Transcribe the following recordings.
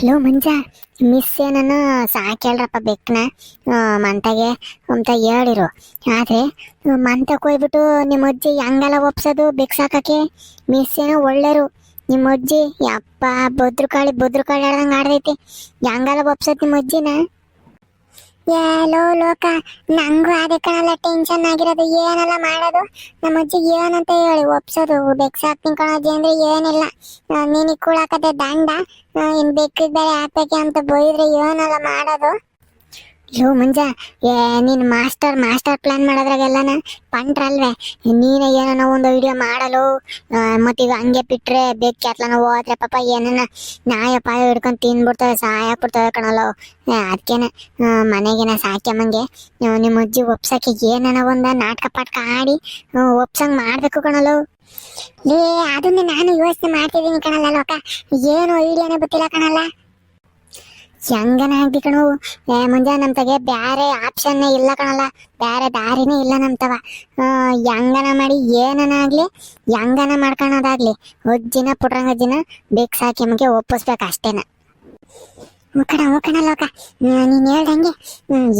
Hello ಮಂಜ miss ಏನನ್ನ ಸಾಕೇಳ್ರಪ್ಪ ಬೆಕ್ಕನ ಮಂತಾಗೆ ಅಂತ ಹೇಳಿರು. ಆದರೆ ಮಂತಕ್ಕೆ ಹೋಗ್ಬಿಟ್ಟು ನಿಮ್ಮ ಅಜ್ಜಿ ಹೆಂಗೆಲ್ಲ ಒಪ್ಸೋದು ಬೆಕ್ ಸಾಕಕ್ಕೆ ಮಿಸ್ ಏನೋ ಒಳ್ಳೆಯರು ನಿಮ್ಮ ಅಜ್ಜಿ, ಯಪ್ಪ ಬದ್ರು ಕಾಳ ಆಡ್ದಂಗೆ ಆಡ್ದೈತಿ. ಹೆಂಗೆಲ್ಲ ಒಪ್ಸೋದು ನಿಮ್ಮ ಅಜ್ಜಿನ? ಲೋ, ಲೋಕ. ನಂಗೂ ಅದೇ ಕಣಲ್ಲ ಟೆನ್ಷನ್ ಆಗಿರೋದು. ಏನೆಲ್ಲ ಮಾಡೋದು? ನಮ್ಮ ಅಜ್ಜಿ ಏನಂತ ಹೇಳಿ, ಒಪ್ಸೋದು. ಬೆಕ್ಸ್ ಹಾಕ್ತೀನಿ ಕಣಜ್ಜಿ ಅಂದ್ರೆ ಏನಿಲ್ಲ. ನೀನಿಗೆ ಕೂಳಾಕತ್ತೆ ದಂಡ. ಇನ್ ಬೆಕ್ಕಿಗೆ ಬೇರೆ ಅಂತ ಬೈದ್ರೆ ಏನೆಲ್ಲ ಮಾಡೋದು? ಲೋ ಮಂಜ, ಏ, ನೀನ್ ಮಾಸ್ಟರ್ ಮಾಸ್ಟರ್ ಪ್ಲಾನ್ ಮಾಡೋದ್ರಾಗೆಲ್ಲನ? ಪಂಟ್ರಲ್ವೇ, ನೀನೇ ಏನೋ ಒಂದು ವಿಡಿಯೋ ಮಾಡಲು? ಮತ್ತೀಗ ಹಂಗೆ ಬಿಟ್ರೆ ಬೆಕ್ಕಿ ಅತ್ಲನ ಹೋದ್ರೆ ಪಾಪ ಏನನ ನಾಯ ಪಾಯ ಹಿಡ್ಕೊಂಡು ತಿನ್ಬಿಡ್ತವೆ ಸಹಾಯ ಕೊಡ್ತವೆ ಕಣಲ್ಲೋ ಅದಕ್ಕೇನೆ ಮನೆಗೇನ ಸಾಕ್ಯಮ್ಮಂಗೆ ನಿಮ್ಮ ಅಜ್ಜಿ ಒಪ್ಸಕ್ಕೆ ಏನನ ಒಂದು ನಾಟಕ ಪಾಟ್ಕ ಆಡಿ ಒಪ್ಸಂಗೆ ಮಾಡಬೇಕು ಕಣಲ್ಲೋ. ಲೇ, ಅದನ್ನ ನಾನು ಯೋಚನೆ ಮಾಡ್ತಿದ್ದೀನಿ ಕಣಲ್ಲ ಲೋಕ. ಏನು ಐಡಿಯಾನೇ ಗೊತ್ತಿಲ್ಲ ಕಣಲ್ಲ. ಹೆಂಗನ ಆಗ್ಲಿ ಕಣು? ಮುಂಜಾ ನಮ್ ತಗೆ ಬ್ಯಾರೆ ಆಪ್ಷನ್ ಇಲ್ಲ ಕಣಲ್ಲ. ಬ್ಯಾರೆ ದಾರಿನೇ ಇಲ್ಲ ನಮ್ ತವ ಆ, ಹೆಂಗನ ಮಾಡಿ ಏನನ ಆಗ್ಲಿ ಹೆಂಗನ ಮಾಡ್ಕೊಳೋದಾಗ್ಲಿ ಅಜ್ಜಿನ ಪುಟ್ರಂಗಜ್ಜಿನ ಬೇಕು ಸಾಕಿ ನಮಗೆ ಒಪ್ಪಿಸ್ಬೇಕು ಅಷ್ಟೇನ. ಮುಖಣ ಮುಖಣ ಲೋಕ. ನೀನು ಹೇಳ್ದಂಗೆ.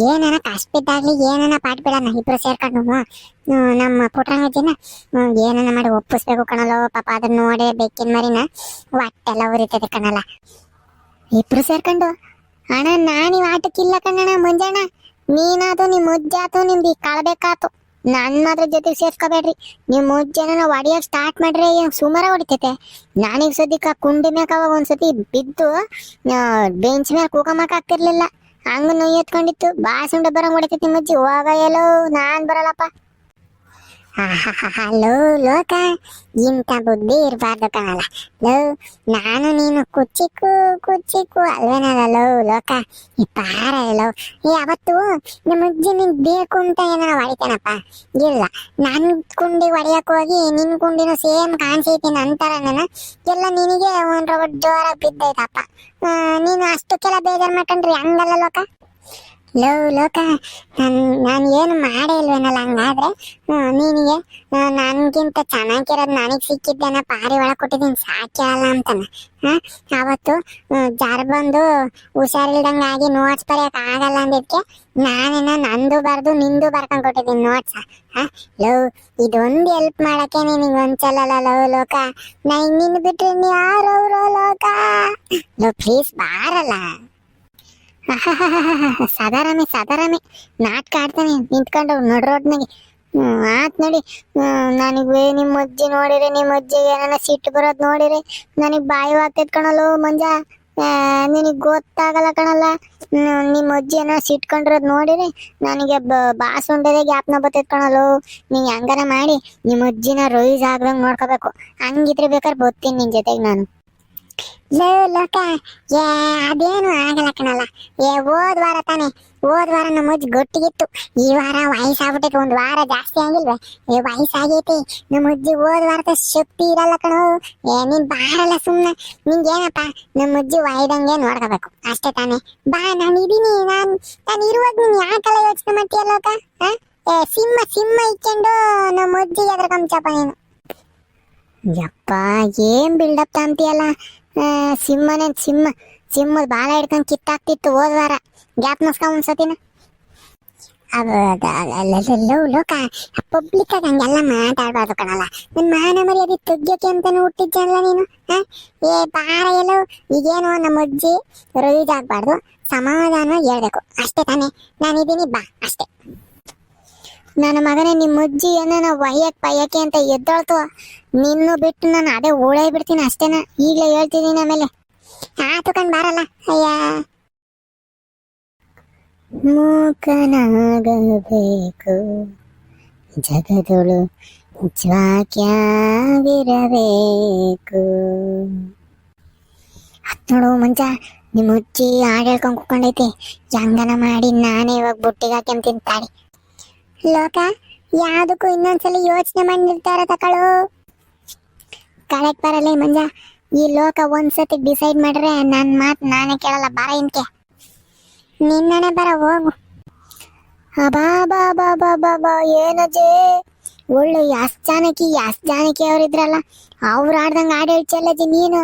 ಏನನ ಕಷ್ಟ ಬಿದ್ದಾಗ್ಲಿ ಏನನ ಪಾಟ್ ಬಿಡೋಣ ಇಬ್ರು ಸೇರ್ಕೊಂಡು ನಮ್ಮ ಪುಟ್ರಂಗಜ್ಜಿನ ಏನನ ಮಾಡಿ ಒಪ್ಪಿಸ್ಬೇಕು ಕಣಲೋ ಪಾಪ ಅದನ್ನ ನೋಡಿ ಬೆಕ್ಕಿನ ಮರಿನ. ಹೊಟ್ಟೆಲ್ಲ ಉರಿತದೆ ಕಣಲ್ಲ. ಇಬ್ರು ಸೇರ್ಕೊಂಡು ಅಣ್ಣ, ನಾನು ನಾನಿವ್ ಆಟಕ್ಕಿಲ್ಲ ಕಣ್ಣಣ್ಣ ಮುಂಜಾಣ ನಿಮ್ಮ ಮುಜ್ಜೆ ಆತು, ನಿಮ್ದು ಕಳ್ಬೇಕಾತು. ನನ್ನ ಮಾತ್ರ ಜೊತೆಗೆ ಸೇರ್ಕೋಬೇಡ್ರಿ ನಿಮ್ಮ ಮುಜ್ಜೆನ ಒಡಿಯೋಕೆ ಸ್ಟಾರ್ಟ್ ಮಾಡ್ರಿ ಸುಮಾರ ಹೊಡಿತೈತೆ. ನಾನೀಗ ಸದ್ಯಕ್ಕ ಕುಂಡಿ ಮ್ಯಾಕ ಅವಾಗ ಒಂದ್ಸತಿ ಬಿದ್ದು ಬೆಂಚ್ ಮೇಲೆ ಕೂಕಮಕ್ ಆಗ್ತಿರ್ಲಿಲ್ಲ. ಹಂಗ ನೋಯ್ ಎತ್ಕೊಂಡಿತ್ತು. ಬಾಸುಂಡ ಬರಂಗ್ ಹೊಡಿತೈತಿ ನಿಮ್ಮ ಅಜ್ಜಿ. ಹೋಗ ಎಲ್ಲೋ, ನಾನ್ ಬರಲ್ಲಪ್ಪ. ಲೋ, ಲೋಕ, ಇಂಥ ಬುದ್ಧಿ ಇರಬಾರ್ದು ಕಣಲ್ಲ. ಲೋ, ನಾನು ನೀನು ಕುಚ್ಚಿಕ್ಕು ಕುಚ್ಚಿಕ್ಕು ಅಲ್ವೇನಲ್ಲ, ಲೋ, ಲೋಕ. ಈ ಪಾರ, ಲೋ. ಏ, ಅವತ್ತು ನಿಮ್ಮ ಅಜ್ಜಿ ನಿನ್ ಬೇಕು ಅಂತ ಏನಾರ ಹೊಡಿತೇನಪ್ಪ ಇಲ್ಲ. ನನ್ ಕುಂಡಿ ಹೊಡಿಯಕ್ ಹೋಗಿ ನಿನ್ ಕುಂಡಿನೂ ಸೇಮ್ ಕಾಣಿಸೈತಿ ನಾನು ಎಲ್ಲ ನಿನಗೆ ಒನ್ ರೊಡ್ ಜೋರಾಗಿ ಬಿದ್ದೈತಪ್ಪ. ನೀನು ಅಷ್ಟಕ್ಕೆಲ್ಲ ಬೇಜಾರ್ ಮಾಡ್ಕೊಂಡ್ರಿ ಹಂಗಲ್ಲ, ಲೋಕ. ಲೋ, ಲೋಕ, ನಾನು ನಾನು ಏನು ಮಾಡೇ ಇಲ್ವೇನಲ್ಲ, ಹಂಗಾದ್ರೆ ನಿನಗೆ ನನಗಿಂತ ಚೆನ್ನಾಗಿರೋದು ನನಗೆ ಸಿಕ್ಕಿದ್ದೇನ ಪಾರಿ ಒಳಗೆ ಕೊಟ್ಟಿದ್ದೀನಿ ಸಾಕ್ಯಾಲ ಅಂತಾನೆ. ಅವತ್ತು ಜಾರ್ ಬಂದು ಹುಷಾರಿಲ್ದಂಗೆ ಆಗಿ ನೋಟ್ಸ್ ಬರೆಯೋಕೆ ಆಗಲ್ಲ ಅಂದಿದ್ದಕ್ಕೆ ನಾನೇನ ನಂದು ಬರ್ದು ನಿಂದು ಬರ್ಕೊಂಡು ಕೊಟ್ಟಿದ್ದೀನಿ ನೋಟ್ಸ ಹಾ, ಲೋ, ಇದೊಂದು ಹೆಲ್ಪ್ ಮಾಡಕ್ಕೆ ನಿನಗೆ ಒಂದ್ಸಲಲ್ಲ ಲವ್ ಲೋಕ. ನಾ ನಿನ್ನ ಬಿಟ್ಟರೆ ನೀ ಯಾರವ್ರೋ, ಲೋಕ. ಲೋ ಪ್ಲೀಸ್ ಬಾರಲ್ಲ. ಸದಾರಾಮಿ ಸದಾರಾಮಿ ನಾಟಕ ಆಡ್ತಾನೆ, ನಿಂತ್ಕೊಂಡು ನಡ್ ರೋಡ್ನಾಗೆ ಹ್ಮ್, ಆತ್ ನೋಡಿ. ನನಗೆ ನಿಮ್ಮ ಅಜ್ಜಿ ನೋಡಿರಿ ನಿಮ್ಮ ಅಜ್ಜಿಗೆ ಏನಾರ ಸಿಟ್ಟು ಬರೋದು ನೋಡಿರಿ, ನನಗೆ ಬಾಯಿ ಆಗ್ತೈತ್ ಕಣಲು ಮಂಜ. ನಿನಗೆ ಗೊತ್ತಾಗಲ್ಲ ಕಣಲ್ಲ. ನಿಮ್ಮ ಅಜ್ಜಿ ಏನೋ ಸಿಟ್ಕೊಂಡಿರೋದು ನೋಡಿರಿ, ನನಗೆ ಬಾಸುಂಡದೆ ಗ್ಯಾಪ್ನ ಬರ್ತೈತ್ ಕಣಲ್ಲೋ. ನೀ ಹೆಂಗಾರ ಮಾಡಿ ನಿಮ್ಮ ಅಜ್ಜಿನ ರೋಯಿಸ್ ಆಗ್ದಂಗೆ ನೋಡ್ಕೋಬೇಕು. ಹಂಗಿದ್ರೆ ಬೇಕಾದ್ರೆ ಬರ್ತೀನಿ ನಿನ್ ಜೊತೆಗೆ ನಾನು. ಲೋ ಲೋಕ, ಏ, ಅದೇನು ಆಗಲ್ಲ ಕಣಲ್ಲ. ಏ, ಹೋದ್ ವಾರ ತಾನೆ, ಹೋದ್ ವಾರ ನಮ್ಮ ಅಜ್ಜಿ ಗಟ್ಟಿಗಿತ್ತು ಈ ವಾರ ವಯಸ್ಸಾಗ್ಬಿಟ್ಟೈತೆ, ಒಂದ್ ವಾರ ಜಾಸ್ತಿ ಆಗಿಲ್ವೇ? ಏ, ವಯಸ್ಸಾಗೈತಿ ನಮ್ಮ ಅಜ್ಜಿ ಹೋದ್ ವಾರದ ಶಕ್ತಿ ಇರಲ್ಲ ಕಣೋ. ಏ, ನೀನ್ ಬಾರಲ್ಲ ಸುಮ್ಮನೆ ನಿಂಗೇನಪ್ಪ ನಮ್ಮ ಅಜ್ಜಿ ವಾಯ್ದಂಗೆ ನೋಡ್ಕೋಬೇಕು. ಅಷ್ಟೇ ತಾನೆ. ಬಾ, ನಾನು ಇದೀನಿ, ನಾನು ನಾನು ಇರುವಾಗ ನೀನು ಯಾಕೆಲ್ಲ ಯೋಚನೆ ಮಾಡ್ತೀಯ ಲೋಕ? ಹಾ ಏ, ಸಿಂಹ ಸಿಂಹ ಇಟ್ಕೊಂಡು ನಮ್ಮ ಅಜ್ಜಿಗೆ ಅದ್ರ ಕಂಚಪ್ಪ ನೀನು. ಯಪ್ಪ, ಏನ್ ಬಿಲ್ಡಪ್ ತಾಂತಿಯಲ್ಲ? ಸಿಂಹನೇ, ಸಿಂಹ. ಸಿಂಹದ ಬಾಲ ಹಿಡ್ಕೊಂಡ್ ಕಿತ್ತಾಕ್ತಿತ್ತು, ಹೋದ ವಾರ. ಗ್ಯಾಪ್ ನಸ್ಕೊಂಡ್ ಒಂದ್ಸತಿನ. ಲೋಕ. ಪಬ್ಲಿಕ್ ಆಗಿ ಹಂಗೆಲ್ಲ ಮಾತಾಡ್ಬಾರ್ದು ಕಣಲ್ಲ. ನನ್ ಮಾನ ಮರ್ಯಾದೆ ತೆಗ್ಯಕ್ಕೆ ಅಂತಾನೆ ಹುಟ್ಟಿದ್ದಲ್ಲ ನೀನು? ಏ, ಬಾರ ಎಲ್ಲೋ. ಈಗೇನೋ ನಮ್ಮ ಅಜ್ಜಿ ರೊಯ್ಜ್ ಆಗ್ಬಾರ್ದು. ಸಮಾಧಾನವಾಗಿ ಹೇಳ್ಬೇಕು. ಅಷ್ಟೇ ತಾನೇ. ನಾನಿದ್ದೀನಿ, ಬಾ, ಅಷ್ಟೇ. ನನ್ನ ಮಗನೇ ನಿಮ್ಮ ಅಜ್ಜಿ ಏನಾನ ಒಯ್ಯಕ್ ಪಯ್ಯಕ್ಕೆ ಅಂತ ಎದ್ದೋಳ್ತು. ನಿನ್ನು ಬಿಟ್ಟು ನಾನು ಅದೇ ಓಡೇ ಬಿಡ್ತೀನಿ ಅಷ್ಟೇನ. ಈಗಲೇ ಹೇಳ್ತಿದ್ದೀನಿ ಆಮೇಲೆ. ಆತು ಕಂಡ್ ಬಾರಲ್ಲ, ಅಯ್ಯ. ಮೂಕನಾಗಬೇಕು. ಜಗದೊಳು ಜ್ವಾಕ್ಯಾಗಿರಬೇಕು. ಹತ್ತೋಡು ಮಂಚ ನಿಮ್ಮ ಅಜ್ಜಿ ಹಾಡು ಹೇಳ್ಕೊಂಡು ಕುತ್ಕೊಂಡೈತಿ. ಹೆಂಗನ ಮಾಡಿ ನಾನೇ ಇವಾಗ ಬುಟ್ಟಿಗೆ ಹಾಕ್ಯಂತೀನಿ ತಿಂತಾಡಿ ಲೋಕ, ಯಾವ್ದಕ್ಕೂ ಇನ್ನೊಂದ್ಸಲ ಯೋಚನೆ ಮಾಡಿರ್ತಾರ ತಕಳು. ಕರೆಕ್ಟ್ ಬರಲ್ಲ ಮಂಜ, ಈ ಲೋಕ ಒಂದ್ಸತಿ ಡಿಸೈಡ್ ಮಾಡ್ರೆ ನನ್ ಮಾತು ನಾನೇ ಕೇಳಲ್ಲ ಬರ ಇನ್ಕೆ ನಿನ್ನನೆ ಬರ ಹೋಗು. ಅಬಾ ಬಾ ಬಾ ಬಾ ಬಾ ಬಾ ಒಳ್ಳೆ ಯಾಸ್ ಜಾನಕಿ ಯಾಸ್ ಜಾನಕಿ ಅವ್ರಿದ್ರಲ್ಲ ಅವ್ರು ಆಡ್ದಂಗೆ ಆಡ ಹೇಳ್ಚಲ್ಲಜಿ ನೀನು.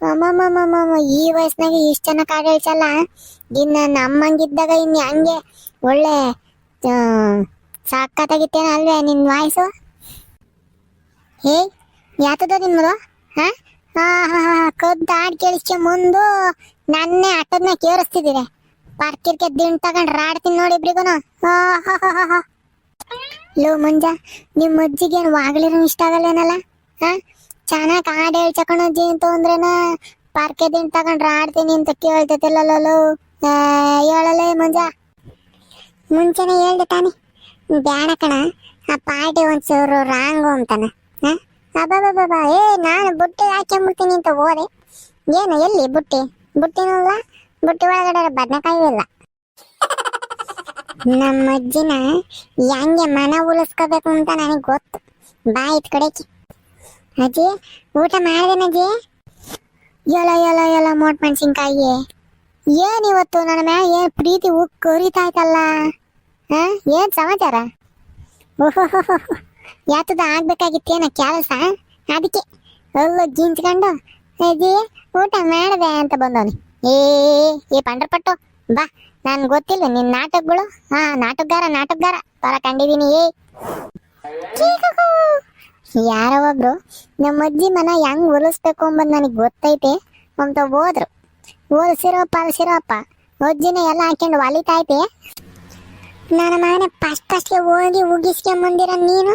ಅಮ್ಮಮ್ಮಮ್ಮಮ್ಮ, ಈ ವಯಸ್ಸಿನಾಗ ಇಷ್ಟು ಚೆನ್ನಾಗಿ ಆಡ ಹೇಳ್ಚಲ್ಲ ಇನ್ನ ನಮ್ಮಂಗಿದ್ದಾಗ ಇನ್ನು ಹಂಗೆ ಒಳ್ಳೆ ಆ, ಸಖತ್ತಾಗಿತ್ತೇನ ಅಲ್ವೇ ನಿನ್ ವಾಯ್ಸು? ಹೇ ಯಾತದ ನಿಮ್ಮದು ಹಾ? ಕದ್ದು ಹಾಡು ಕೇಳಿಸ್ಕೆ ಮುಂದು ನನ್ನೇ ಆಟದ್ನ ಕೇಳಿಸ್ತಿದ್ದೀರಿ ಪಾರ್ಕಿರ್ಕೆ ದಿಂಡ್ ತಗೊಂಡ್ ರಾಡ್ತೀನಿ ನೋಡಿ ಇಬ್ರಿಗೂನು. ಲೋ ಮುಂಜ ನಿಮ್ಮ ಅಜ್ಜಿಗೆ ಏನು ವಾಗ್ಲಿರೋ ಇಷ್ಟ ಆಗಲ್ಲೇನಲ್ಲ ಹಾ? ಚೆನ್ನಾಗಿ ಹಾಡು ಹೇಳ್ಚಕೊಂಡು ಅಜ್ಜಿ ಅಂತ ಅಂದ್ರೇನ ಪಾರ್ಕೆ ದಿಂಡ್ ತಗೊಂಡ್ ಆಡ್ತೀನಿ ಅಂತ ಕೇಳ್ತೈತಿಲ್ಲಲ್ಲೋ ಹೇಳಲೇ ಮಂಜ. ಮುಂಚೆನೆ ಹೇಳ್ದೆ ತಾನೆ. ಬ್ಯಾಡ ಕಣ. ಆ ಪಾರ್ಟಿ ಒಂಚೂರು ರಾಂಗು ಅಂತಾನೆ. ಅಬ್ಬಬ್ಬಬ್ಬ. ಏ, ನಾನು ಬುಟ್ಟಿ ಹಾಕೊಂಡ್ಬಿಡ್ತೀನಿ ಅಂತ ಹೋದೆ. ಏನು, ಎಲ್ಲಿ ಬುಟ್ಟಿ? ಬುಟ್ಟಿನಲ್ಲ? ಬುಟ್ಟಿ ಒಳಗಡೆ ಬದನೆಕಾಯಿ ಇಲ್ಲ ನಮ್ಮ ಅಜ್ಜಿನ ಹೆಂಗೆ ಮನ ಉಳಿಸ್ಕೋಬೇಕು ಅಂತ ನನಗೆ ಗೊತ್ತು. ಬಾ ಕಡೆಗೆ. ಅಜ್ಜಿ, ಊಟ ಮಾಡಿದೇನಜ್ಜಿ ಎಲ್ಲ ಎಲ್ಲ ಎಲ್ಲ ಮೋಟ್ ಮೆಣಸಿನ್ಕಾಯಿ. ಏನ್ ಇವತ್ತು? ನನ್ನ ಮ್ಯಾಗ ಏನ್ ಪ್ರೀತಿ ಉಕ್ ಕೊರಿತಾಯ್ತಲ್ಲ ಏನ್ ಸಮಾಚಾರ? ಓಹೋ ಯಾತದ ಆಗ್ಬೇಕಾಗಿತ್ತೇನ ಕೆಲಸ ಅದಕ್ಕೆ. ಎಲ್ಲ ಜಿಂಚ್ಕೊಂಡು ಅಜ್ಜಿ ಊಟ ಮಾಡಿದೆ ಅಂತ ಬಂದವನಿ. ಏ ಏ ಪಂಡ್ರಪಟ್ಟು, ಬಾ. ನಾನು ಗೊತ್ತಿಲ್ಲ ನಿನ್ ನಾಟಕಗಳು? ಹಾ, ನಾಟಕಗಾರ ನಾಟಕಗಾರ. ತರ ಕಂಡಿದೀನಿ, ಏ. ಯಾರೋ ಒಬ್ರು ನಮ್ಮ ಅಜ್ಜಿ ಮನ ಹೆಂಗ್ ಹೊಲಿಸ್ಬೇಕು ಅಂಬದ್ ನನಗೆ ಗೊತ್ತೈತೆ. ಅಂತ ಹೋದ್ರು. ಹೊಲ್ಸಿರೋ ಪಲ್ಸಿರೋಪ್ಪ ಅಜ್ಜಿನ ಎಲ್ಲ ಹಾಕೊಂಡು ಒಲಿತೈತೆ ನನ್ನ ಮಗನ ಫಸ್ಟ್ ಫಸ್ಟ್ಗೆ ಹೋಗಿ ಉಗಿಸ್ಕೊಂಬಂದಿರ ನೀನು,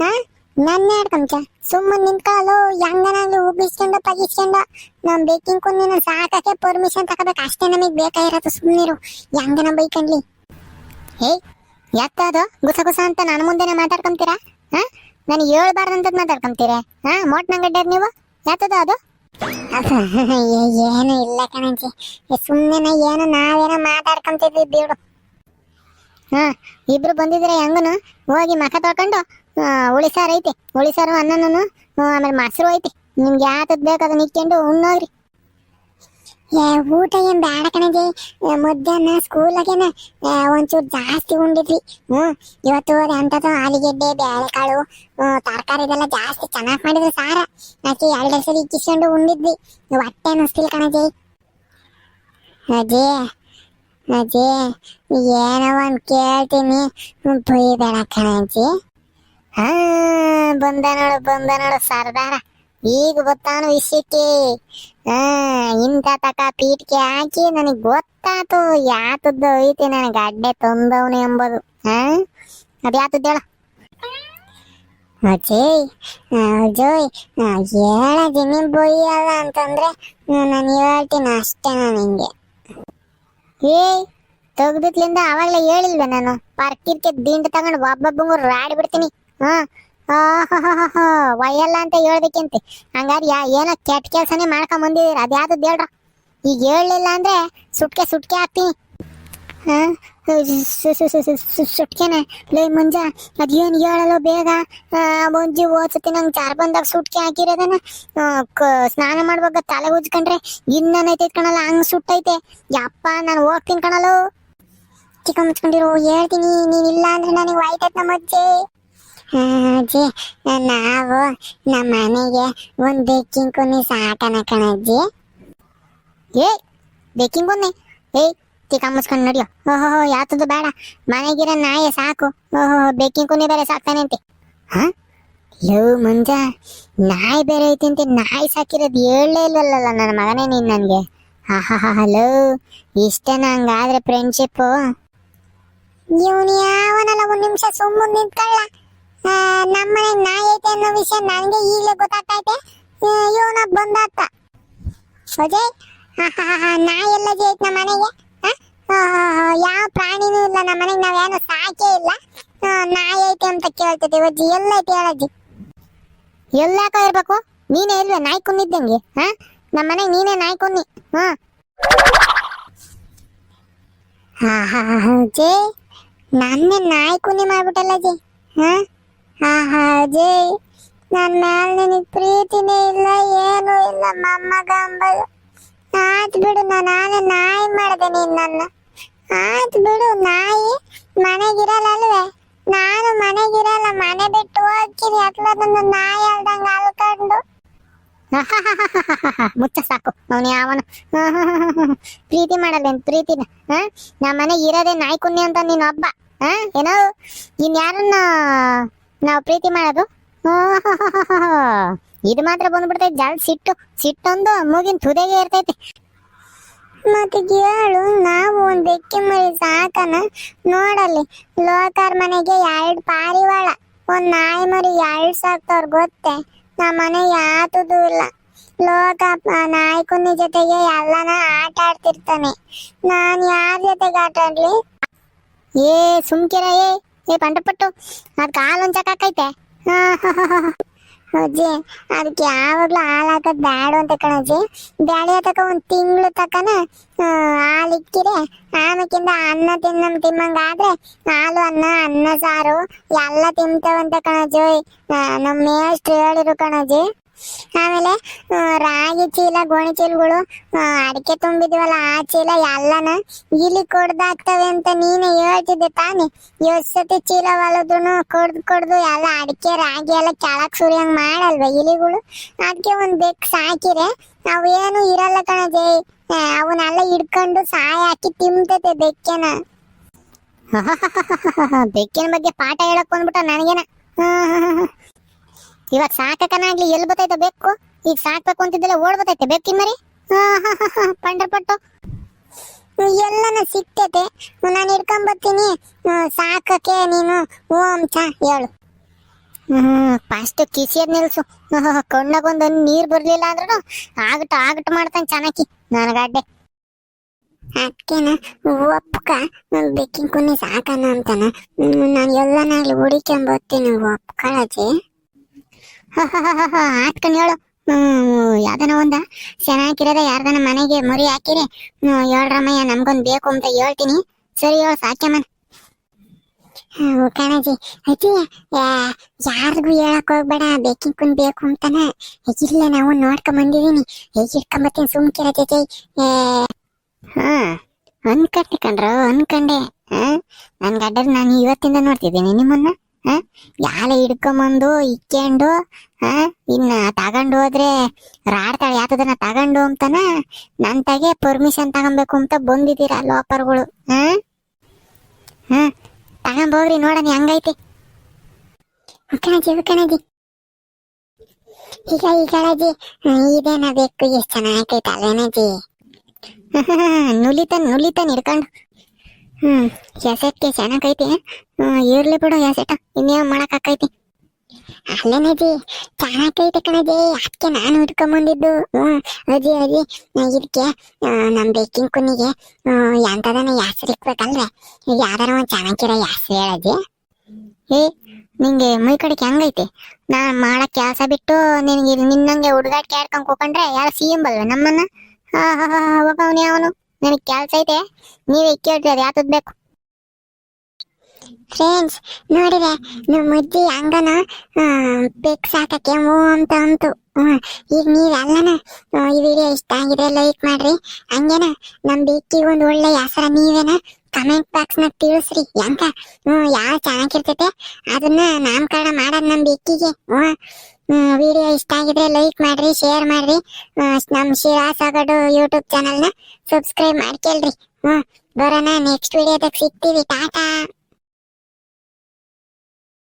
ಹಾ? ನನ್ನ ಹೇಳ್ಕೊಂಚ ಸುಮ್ಮನೆ ನಿಂತ್ಕೊಳ್ಳೋ ಹೆಂಗನಾಗ್ಲಿ ಉಗಿಸ್ಕೊಂಡು ಪಗಿಸ್ಕೊಂಡು. ನಮ್ ಬೇಕಿಂಗ್ ನೀನು ಸಾಕಕ್ಕೆ ಪರ್ಮಿಷನ್ ತಗೋಬೇಕು. ಅಷ್ಟೇ ನಮಗೆ ಬೇಕಾಗಿರೋದು ಸುಮ್ಮನಿರು ಹೆಂಗನ ಬೈಕಂಡ್ಲಿ ಹೇ, ಯಾಕದು? ಗುಸ ಗುಸ ಅಂತ ನನ್ನ ಮುಂದೆನೆ ಮಾತಾಡ್ಕೊಂತೀರಾ ಹಾ? ನನಗೆ ಹೇಳ್ಬಾರ್ದಂತದ್ ಮಾತಾಡ್ಕೊಂತೀರಾ ಹಾ ಮೋಟ್ ನಂಗಡ್ಡರ್ ನೀವು? ಯಾತದ ಅದು? ಏನು ಇಲ್ಲ ಕಣಂಜಿ ಸುಮ್ಮನೆ ಏನು, ನಾವೇನೋ ಮಾತಾಡ್ಕೊಂತಿದ್ವಿ ಬಿಡು. ಹಾ ಇಬ್ರು ಬಂದಿದ್ರೆ ಹೆಂಗನು? ಹೋಗಿ ಮಖ ತೊಳ್ಕೊಂಡು ಆ, ಉಳಿಸಾರು ಐತಿ. ಉಳಿಸಾರು ಅನ್ನನೂ ಆಮೇಲೆ ಮೊಸರು ಐತಿ. ನಿಮ್ಗೆ ಯಾತದ್ ಬೇಕು ಅದನ್ನ ಇಕ್ಕೊಂಡು ಉಣ್ಣೋಗ್ರಿ. ಏ ಊಟ ಏನ್ ಬೇಡ ಕಣಜಿ. ಮಧ್ಯಾಹ್ನ ಸ್ಕೂಲಾಗೇನ ಒಂಚೂರು ಜಾಸ್ತಿ ಉಂಡಿದ್ವಿ. ಹ್ಮ್ ಇವತ್ತು ಎಂಥದ್ದು ಆಲೂಗೆಡ್ಡೆ ಬೇಳೆಕಾಳು ತರಕಾರಿ ಇದೆಲ್ಲ ಜಾಸ್ತಿ ಚೆನ್ನಾಗಿ ಮಾಡಿದ್ರು ಸಾರ. ಆಕೆ ಎರಡು ಸರಿ ಇಕ್ಕಿಸ್ಕೊಂಡು ಉಂಡಿದ್ವಿ. ಹೊಟ್ಟೆ ಅನ್ನಿಸ್ತಿಲ್ಲ ಕಣಜಿ. ಅಜ್ಜಿ ಅಜ್ಜಿ ಏನೋ ಒಂದ್ ಕೇಳ್ತೀನಿ. ಬೈಬೇಡ ಕಣಜ್ಜಿ ಹಾ ಬಂದ ನೋಡು ಬಂದ ನೋಡು ಸರ್ದಾರ. ಈಗ ಗೊತ್ತಾನು ವಿಷಯಕ್ಕೆ ಹಾ, ಇಂಥ ತಕ ಪೀಠಕ್ಕೆ ಹಾಕಿ ನನಗೆ ಗೊತ್ತಾತು ಯಾತದ್ದು ಐತಿ ನನಗೆ. ಅಡ್ಡೆ ತಂದವನು ಎಂಬುದು. ಹಾ ಅದ್ಯಾತದ್ದು ಹೇಳ. ಅಜಯ್ ಅಜಯ್ ಹೇಳದಿ ನೀನ್ ಬೊಯ್ಯಲ್ಲ ಅಂತಂದ್ರೆ ನಾನು ಹೇಳ್ತೀನಿ ಅಷ್ಟೇ ನಾನು ಹಿಂಗೆ ಏಯ್ ತೆಗ್ದಿತ್ಲಿಂದ ಅವಾಗ್ಲೇ ಹೇಳಿಲ್ವ ನಾನು? ಪಾರ್ಕಿರ್ಕೆ ದಿಂಡ್ ತಗೊಂಡು ಒಬ್ಬೊಬ್ಬಂಗು ರಾಡಿ ಬಿಡ್ತೀನಿ. ಹಾ ವಯಲ್ಲ ಅಂತ ಹೇಳ್ದಕ್ಕಿಂತ. ಹಂಗಾದ್ರೆ ಯಾ ಏನೋ ಕೆಟ್ಟ ಕೆಲಸನೇ ಮಾಡ್ಕೊಂಡ್ ಬಂದಿದ್ದೀರ. ಅದ್ಯಾವ್ದು ಹೇಳ್ರ? ಈಗ ಹೇಳಲಿಲ್ಲ ಅಂದ್ರೆ ಸುಟ್ಕೆ ಸುಟ್ಕೆ ಹಾಕ್ತೀನಿ ಹಾ ಸುಟ್ಕೆನೆ ಲೈ, ಮುಂಜ, ಅದೇನು ಹೇಳಲ್ಲ ಬೇಗ? ಮುಂಜಿ ಓದ್ಸತಿ ನಂಗೆ ಚಾರ್ ಬಂದಾಗ ಸುಟ್ಕೆ ಹಾಕಿರೋದನ್ನ ಸ್ನಾನ ಮಾಡುವಾಗ ತಲೆ ಉಜ್ಕೊಂಡ್ರೆ ಇನ್ನೇನೈತೆ ಕಣಲ್ಲ, ಹಂಗೆ ಸುಟ್ಟೈತೆ. ಯಪ್ಪ, ನಾನು ಹೋಗ್ತೀನಿ ಕಣಲು ಚಿಕ್ಕ ಮುಚ್ಕೊಂಡಿರು, ಹೇಳ್ತೀನಿ, ನೀನ್ ಇಲ್ಲ ಅಂದ್ರೆ ನನಗೆ ವಾಯ್ತೈತ್ ನಮ್ಮ ಅಜ್ಜಿ. ಅಜ್ಜಿ, ನಾವು ನಮ್ಮ ಮನೆಗೆ ಒಂದು ಬೇಕಿಂಗ್ ಕುನಿ ಸಾಕನ ಕಣಜ್ಜಿ. ಏ ಬೇಕಿಂಗ್ ಕುನ್ನಿ ಏಯ್ ಚಿಕ್ಕ ಮುಚ್ಕೊಂಡು ನಡಿಯೋ. ಓಹೋ ಯಾತದು ಬೇಡ. ಮನೆಗಿರ ನಾಯಿ ಸಾಕು. ಓಹೋ ಬೇಕಿಂಗ್ ಕುನಿ ಬೇರೆ ಸಾಕ್ತಾನೆ ಅಂತೆ. ಹಾ? ಲೋ ಮಂಜ, ನಾಯಿ ಬೇರೆ ಐತೆ ಅಂತೆ. ನಾಯಿ ಸಾಕಿರೋದು ಹೇಳಲೇ ಇಲ್ವಲ್ಲ ನನ್ನ ಮಗನೇ ನೀನು ನನಗೆ. ಹಾ ಹಲೋ. ಇಷ್ಟೇನ ಹಂಗಾದ್ರೆ ಫ್ರೆಂಡ್ಶಿಪ್ಪು ಇವನು ಯಾವನಲ್ಲ ಒಂದು ನಿಮಿಷ ಸುಮ್ಮನೆ ನಿಂತ್ಕೊಳ್ಳ. ನಮ್ಮನೆ ನಾಯಿ ಐತೆ ಅನ್ನೋ ವಿಷಯ ನನಗೆ ಈಗಲೇ ಗೊತ್ತಾಗ್ತೈತೆ ಇವನ ಬಂದಾತ. ಅಜಯ್ ನಾಯಿ ಎಲ್ಲ ಐತೆ ನಮ್ಮ ಮನೆಗೆ. ಯಾವ ಪ್ರಾಣಿನೂ ಇಲ್ಲ, ನಮ್ಮ ಮನೆಗೆ ನಾವೇನು ಸಾಕೇ ಇಲ್ಲ. ನಾಯಿ ಐತೆ ಅಂತ ಕೇಳ್ತದೆ ಅಜ್ಜಿ, ಎಲ್ಲ ಐತೆ ಹೇಳಜ್ಜಿ ಯಾಕೋ ಇರ್ಬೇಕು? ನೀನೇ ಇಲ್ವೇ ನಾಯಿ ಕುಂದಿದ್ದಂಗೆ ಹಾ ನಮ್ಮ ಮನೆಗೆ ನೀನೇ ನಾಯಿ ಕುನ್ನಿ. ಹಾ ಜೇ ನನ್ನೇ ನಾಯಿ ಕುನ್ನಿ ಮಾಡ್ಬಿಟ್ಟಲ್ಲ ಜಿ ಹಾ ಹಾ ಹಾ ಜೇ ನನ್ನ ಮ್ಯಾಲ ನಿನಗೆ ಪ್ರೀತಿನೇ ಇಲ್ಲ, ಏನೂ ಇಲ್ಲ ಮೊಮ್ಮಗ ಅಂಬದು ಆಯ್ತು ಬಿಡು, ನಾನು ನಾನೇ ನಾಯಿ ಮಾಡಿದೆ ನೀನು ನನ್ನ. ಆಯ್ತು ಬಿಡು, ನಾಯಿ ಮನೆಗಿರಲ್ಲ ಅಲ್ವೇ ನಾನು ಮನೆಗಿರಲ್ಲ, ಮನೆ ಬಿಟ್ಟು ಹೋಗ್ತೀನಿ. ಅತ್ಲ ನನ್ನ ನಾಯಿ ಅಲ್ದಂಗ ಅಲ್ಕೊಂಡು. ಮುಚ್ಚ ಸಾಕು. ಅವನು ಯಾವನು? ಪ್ರೀತಿ ಮಾಡಲ್ಲೇನು ಪ್ರೀತಿನ ಹಾ ನಮ್ಮ ಮನೆಗೆ ಇರೋದೇ ನಾಯಿ ಕುನ್ನಿ ಅಂತ ನೀನು ಹಬ್ಬ ಹಾ ಏನೋ? ಇನ್ಯಾರನ್ನ ನಾವು ಪ್ರೀತಿ ಮಾಡೋದು? ಇದು ಮಾತ್ರ ಬಂದ್ಬಿಡ್ತೈತೆ. ಜಲ್ ಸಿಟ್ಟು, ಸಿಟ್ಟೊಂದು ಮೂಗಿನ ತುದೆಗೆ ಇರ್ತೈತೆ. ಮತ್ತೆ ಹೇಳು, ನಾವು ಒಂದ್ ಬೆಕ್ಕಿ ಮರಿ ಸಾಕನ ನೋಡಲ್ಲಿ ಲೋಕಾರ್ ಮನೆಗೆ ಎರಡ್ ಪಾರಿವಾಳ, ಒಂದ್ ನಾಯಿ ಮರಿ ಎರಡ್ ಸಾಕ್ತವ್ರ ಗೊತ್ತೆ? ನಮ್ಮ ಮನೆ ಯಾತದು ಇಲ್ಲ. ಲೋಕ ಪ- ನಾಯಿ ಕುನ್ನಿ ಜೊತೆಗೆ ಎಲ್ಲಾನ ಆಟ ಆಡ್ತಿರ್ತಾನೆ. ನಾನ್ ಯಾರ ಜೊತೆಗೆ ಆಟ ಆಡ್ಲಿ? ಏ, ಸುಮ್ಕಿರ, ಏ ಏ ಪಂಟಪಟ್ಟು ಅದ್ ಕಾಲ್ ಒಂಚಕಾಕೈತೆ ಅಜ್ಜಿ ಅದಕ್ಕೆ ಯಾವಾಗ್ಲೂ ಹಾಲು ಹಾಕೋದ್ ಬ್ಯಾಡ ಅಂತ ಕಣಜ್ಜಿ ಬ್ಯಾಳಿ ತಕ ಒಂದ್ ತಿಂಗಳು ತಕನ ಹಾಲು ಇಕ್ಕಿರೆ. ಆಮೇಕಿಂದ ಅನ್ನ ತಿನ್ನಮ್ ತಿಮ್ಮಂಗಾದ್ರೆ ಹಾಲು, ಅನ್ನ ಅನ್ನ ಸಾರು ಎಲ್ಲ ತಿಂತವಂತ ಕಣಜ್ಜಿ ನಮ್ಮ ಮೇಷ್ಟ್ರು ಹೇಳಿರು ಕಣಜ್ಜಿ ಆಮೇಲೆ ರಾಗಿ ಚೀಲ, ಗೋಣಿ ಚೀಲಗಳು ಅಡಿಕೆ ತುಂಬಿದ್ವಲ್ಲ, ಆ ಚೀಲ ಎಲ್ಲನ ಇಲಿ ಕೊಡ್ದಾಗ್ತವೆ ಅಂತ ನೀನೆ ಹೇಳ್ತಿದ್ದೆ ತಾನೆ. ಎಷ್ಟು ಚೀಲ ಹೊಲದ್ರು ಕೊಡ್ದು ಕೊಡ್ದು ಎಲ್ಲ ಅಡಿಕೆ, ರಾಗಿ ಎಲ್ಲ ಕೆಳಕ್ ಸುರಿಯಂಗ್ ಮಾಡಲ್ವ ಇಲಿಗಳು? ಅದಕ್ಕೆ ಒಂದ್ ಬೆಕ್ ಸಾಕಿರೆ ಏನು ಇರಲ್ಲ ಕಣಜೆ ಅವನ್ನೆಲ್ಲ ಹಿಡ್ಕೊಂಡು ಸಾಯ ಹಾಕಿ ತಿಂತತೆ ಬೆಕ್ಕೇನ. ಬೆಕ್ಕಿನ ಬಗ್ಗೆ ಪಾಠ ಹೇಳಕ್ ಬಂದ್ಬಿಟ್ಟ ನನಗೇನ. ಇವಾಗ ಸಾಕಕನಾಗ್ಲಿ ಎಲ್ಲಿ ಬತ್ತೈತೆ ಬೆಕ್ಕು? ಈಗ ಸಾಕ್ಬೇಕು ಅಂತಿದ್ದಲ್ಲ ಓಡ್ ಬತ್ತೈತೆ ಬೆಕ್ಕಿನ ಮರಿ? ಪಂಡ್ರಪಟ್ಟು. ಎಲ್ಲನ ಸಿಕ್ತೈತೆ ನಾನು ಹಿಡ್ಕೊಂಬತ್ತೀನಿ. ಸಾಕಕ್ಕೆ ನೀನು ಓಂ ಚ ಹೇಳು. ಫಸ್ಟ್ ಕಿಸಿಯದ್ ನಿಲ್ಸು. ಕಣ್ಣಗೊಂದು ನೀರ್ ಬರ್ಲಿಲ್ಲ ಅಂದ್ರೂ ಆಗಟ ಆಗಟ ಮಾಡ್ತಾನೆ ಚೆನ್ನಾಗಿ ನನಗಡ್ಡೆ ಅದಕ್ಕೆನ ಒಪ್ಕ? ಬೆಕ್ಕಿನ ಕುನ್ನಿ ಸಾಕನ ಅಂತಾನ. ನಾನು ಎಲ್ಲನಾಗ್ಲಿ ಹುಡಿಕೊಂಬತ್ತೀನಿ ಒಪ್ಕೊಳಜಿ. ಆಟ್ಕೊಂಡು ಹೇಳು. ಯಾವ್ದನ ಒಂದ? ಚೆನ್ನಾಗಿರೋದ ಯಾರ್ದನ ಮನೆಗೆ ಮುರಿ ಹಾಕಿರಿ. ಹೇಳ್ರಮ್ಮಯ್ಯ ನಮ್ಗೊಂದ್ ಬೇಕು ಅಂತ ಹೇಳ್ತೀನಿ. ಸರಿ, ಹೇಳು ಸಾಕ್ಯಮ್ಮ ಕಣಜಿ. ಅಜ್ಜಿ ಯಾರಿಗೂ ಹೇಳಕ್ ಹೋಗ್ಬೇಡ. ಬೇಕಿನ್ ಕುಂದ್ ಬೇಕು ಅಂತಾನೆ. ಇಲ್ಲ, ನಾವು ನೋಡ್ಕೊಂಡ್ ಬಂದಿದೀನಿ. ಇಟ್ಕೊಂಬತ್ತೀನಿ ಸುಮ್ಕಿರ ಜೊತೆ ಹಾ ಅನ್ಕಂಡೆ ಕಣ್ರ, ಅನ್ಕಂಡೆ. ನನ್ ಗಡ್ಡರ್ ನಾನು ಇವತ್ತಿಂದ ನೋಡ್ತಿದ್ದೀನಿ. ನಿಮ್ಮನ್ನ? ಯಾಲ ಹಿಡ್ಕೊಂಬಂದು ಇಕ್ಕೊಂಡು ಇನ್ನ ತಗೊಂಡು ಹೋದ್ರೆ ರಾಡ್ತಾಳೆ ಯಾತದನ್ನ ತಗೊಂಡು ಅಂತಾನ? ತಗೆ ಪರ್ಮಿಷನ್ ತಗೊಬೇಕು ಅಂತ ಬಂದಿದ್ದೀರಾ ಲೋಪರ್ಗಳು, ಹಾ? ಹಾ? ತಗೊಂಬೋಗ್ರಿ ನೋಡಣ, ಹೆಂಗೈತಿ. ಕಣಜಿ ಕಣಜಿ ಈಗ ಅಜ್ಜಿ ಇದೇನ ಬೇಕು, ಎಷ್ಟು ಚೆನ್ನಾಗೈತೆ ಅಲ್ವೇನಜ್ಜಿ ನುಲಿತಾನ್ ನುಲಿತಾನ್ ಹಿಡ್ಕೊಂಡು. ಹ್ಮ್, ಎಸೆಟ್ಗೆ ಚೆನ್ನಾಗೈತಿ ಇರ್ಲಿ ಬಿಡು ಕ್ಯಾಸೆಟ್ ಇನ್ನೇನ್ ಮಾಡಕ್ ಆಕೈತಿ? ಅಲ್ಲೇನಜ್ಜಿ ಚೆನ್ನಾಗೈತೆ ಕಣಜಿ ಅದಕ್ಕೆ ನಾನು ಹುಡ್ಕೊಂಬಂದಿದ್ದು. ಹ್ಮ್ ಅಜ್ಜಿ ಅಜ್ಜಿ ಇದಕ್ಕೆ ನಮ್ ಬೇಕಿಂಗ್ ಕುನಿಗೆ ಎಂತದನ ಹೆಸರು ಇಕ್ಬೇಕಲ್ವೇ ಯಾವ್ದಾರ ಒಂದ್ ಚೆನ್ನಾಗಿರೋ ಹೆಸರು ಹೇಳಜ್ಜಿ ಏ, ನಿಂಗೆ ಮೈ ಕಡೆಗೆ ಹೆಂಗೈತೆ? ನಾನು ಮಾಡಕ್ ಕೆಲಸ ಬಿಟ್ಟು ನಿನಗೆ, ನಿನ್ನಂಗೆ ಹುಡುಗಾಟಿಕೆ ಆಡ್ಕೊಂಡ್ ಕೂಕೊಂಡ್ರೆ ಯಾರು ಸಿಎಂಬಲ್ವ ನಮ್ಮನ್ನ? ಹಾ ಹಾ ಹಾ ಹೋಗ ಅವನೇ ಅವನು. ನನಗೆ ಕೆಲಸ ಐತೆ. ನೀವೇ ಕೇಳಿದ್ರೆ ಅದು ಯಾತದ್ ಬೇಕು? ಫ್ರೆಂಡ್ಸ್ ನೋಡಿದೆ ನಮ್ಮ ಅಜ್ಜಿ ಹಂಗನ ಬೆಕ್ ಸಾಕಕ್ಕೆ ಓ, ಅಂತ ಅಂತು ಈಗ ನೀವೆಲ್ಲನ ಈ ವಿಡಿಯೋ ಇಷ್ಟ ಆಗಿದ್ರೆ ಲೈಕ್ ಮಾಡ್ರಿ. ಹಂಗೇನ ನಮ್ಮ ಬೆಕ್ಕಿಗೆ ಒಂದು ಒಳ್ಳೆ ಹೆಸರ ನೀವೇನ ಕಮೆಂಟ್ ಬಾಕ್ಸ್ ನಾಗ ತಿಳಿಸ್ರಿ. ಎಂತ? ಹ್ಮ್, ಯಾವ ಚೆನ್ನಾಗಿರ್ತೈತೆ ಅದನ್ನ ನಾಮಕರಣ ಮಾಡೋದು ನಮ್ ಬೆಕ್ಕಿಗೆ ಹ್ಮ್. ವಿಡಿಯೋ ಇಷ್ಟ ಆಗಿದ್ರೆ ಲೈಕ್ ಮಾಡ್ರಿ ಶೇರ್ ಮಾಡ್ರಿ. ನಮ್ಮ ನಮ್ ಶಿರಾ ಸಗಡು ಯೂಟ್ಯೂಬ್ ಚಾನಲ್ನ ಸಬ್ಸ್ಕ್ರೈಬ್ ಮಾಡ್ಕೊಳ್ರಿ. ಹ್ಮ್, ಬರೋಣ ನೆಕ್ಸ್ಟ್ ವಿಡಿಯೋದಾಗ ಸಿಗ್ತೀವಿ, ಟಾಟಾ.